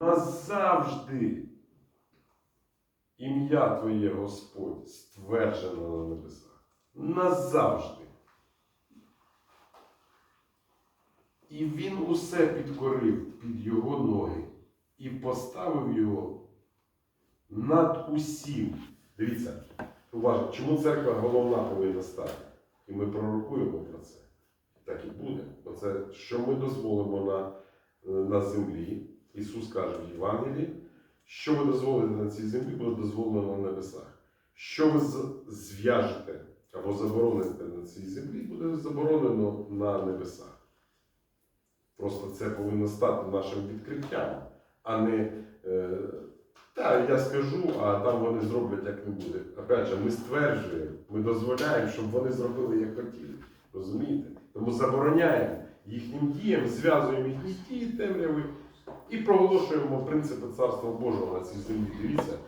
назавжди ім'я Твоє, Господь, стверджено на небесах. Назавжди. І він усе підкорив під його ноги і поставив його над усім. Дивіться, уважно, чому церква головна повинна стати? І ми пророкуємо про це. Так і буде. Бо це, що ми дозволимо на, на землі, Ісус каже в Євангелії, що ви дозволите на цій землі, буде дозволено на небесах. Що ви зв'яжете або забороните на цій землі, буде заборонено на небесах. Просто це повинно стати нашим відкриттям, а не е, та я скажу, а там вони зроблять як не буде. Опять же, ми стверджуємо, ми дозволяємо, щоб вони зробили як хотіли. Розумієте? Тому забороняємо їхнім діям, зв'язуємо їхні дії темряви і проголошуємо принципи Царства Божого на цій землі. Дивіться,